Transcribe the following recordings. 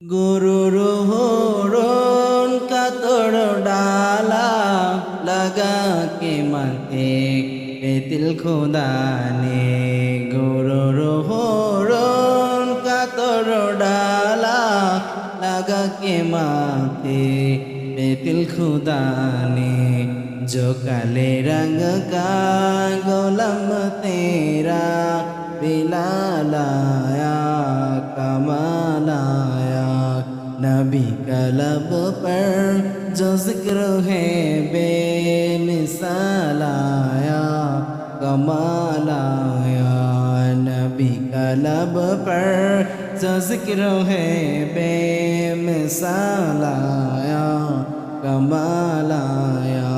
গুরুর হরণ কাতর ডালা লাগা কে মাতে পেতিল খোদানে। গুরুর হরণ কাতর ডালা লাগা কে মাতে পেতিল খোদানে। जो काले रंग का गोलम तेरा नबी कलब पर जो ज़िक्र है बेमिसालाया कमालाया नबी कलब पर जो ज़िक्र है बेमिसालाया कमालाया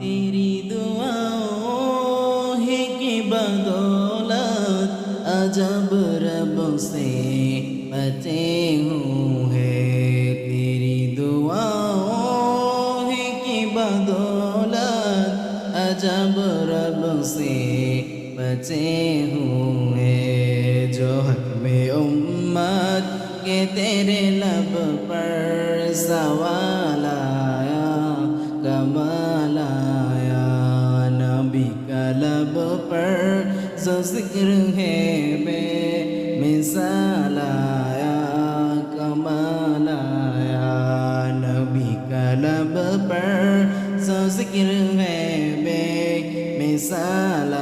तेरी दुआओं ही की बदौलत अजब से बचे हुए तेरी दुआओं की बदौलत अजब रब से बचे हुए। जो हक में उम्मत के तेरे लब पर सवाल आया, कमाल आया। नबी का लब पर जो ज़िक्र है बे मिसाल आया कमाल आया नबी का लब पर जो जिक्र है बे मिसाल